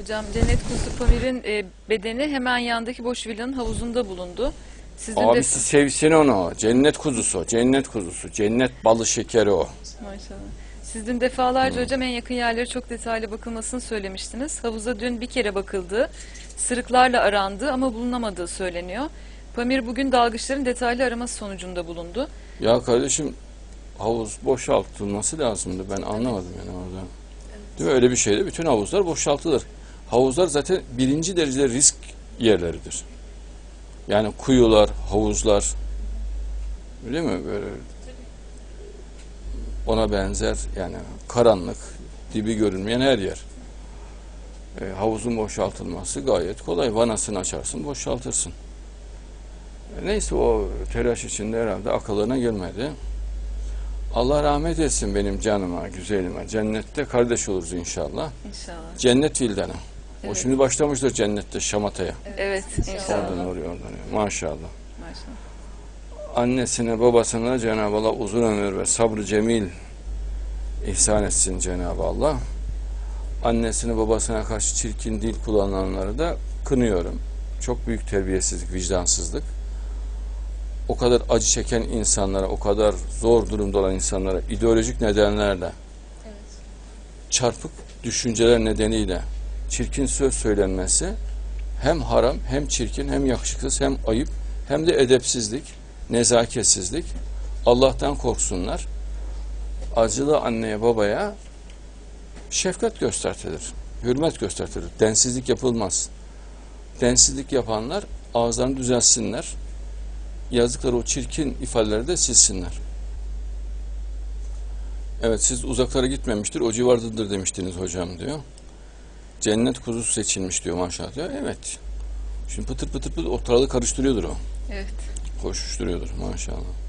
Hocam Cennet Kuzu Pamir'in e, bedeni hemen yandaki boş villanın havuzunda bulundu. Sizin de Abisi sevsin onu. Cennet kuzusu, cennet kuzusu, cennet balı şekeri o. maşallah. Siz dün defalarca hocam en yakın yerlere çok detaylı bakılmasını söylemiştiniz. Havuza dün bir kere bakıldı. Sırıklarla arandı ama bulunamadığı söyleniyor. Pamir bugün dalgıçların detaylı araması sonucunda bulundu. Ya kardeşim havuz boşaltılması lazımdı. Ben anlamadım yani orada. Değil mi? Öyle bir şeyde bütün havuzlar boşaltılır. Havuzlar zaten birinci derecede risk yerleridir. Yani kuyular, havuzlar öyle mi? Böyle ona benzer yani karanlık, dibi görünmeyen her yer. E, havuzun boşaltılması gayet kolay. Vanasını açarsın, boşaltırsın. E, Neyse o telaş içinde herhalde akıllarına gelmedi. Allah rahmet etsin benim canıma, güzelime. Cennette kardeş oluruz inşallah. İnşallah. Cennet vildanı. O Evet. şimdi başlamıştır cennette şamataya. Evet, inşallah. Oradan oraya oradan oraya. Maşallah. Maşallah. Annesine babasına Cenab-ı Allah uzun ömür ve sabrı cemil ihsan etsin Cenab-ı Allah. Annesine babasına karşı çirkin dil kullananları da kınıyorum. Çok büyük terbiyesizlik, vicdansızlık. O kadar acı çeken insanlara, o kadar zor durumda olan insanlara ideolojik nedenlerle çarpık düşünceler nedeniyle çirkin söz söylenmesi hem haram, hem çirkin, hem yakışıksız, hem ayıp, hem de edepsizlik, nezaketsizlik. Allah'tan korksunlar. Acılı anneye, babaya şefkat göstertilir, hürmet göstertilir. Densizlik yapılmaz. Densizlik yapanlar ağızlarını düzelsinler. Yazdıkları o çirkin ifadeleri de silsinler. Evet siz uzaklara gitmemiştir, o civardadır demiştiniz hocam diyor. Cennet kuzusu seçilmiş diyor maşallah diyor. Evet. Şimdi pıtır pıtır pıtır ortalığı karıştırıyordur o. Evet. Koşuşturuyordur maşallah.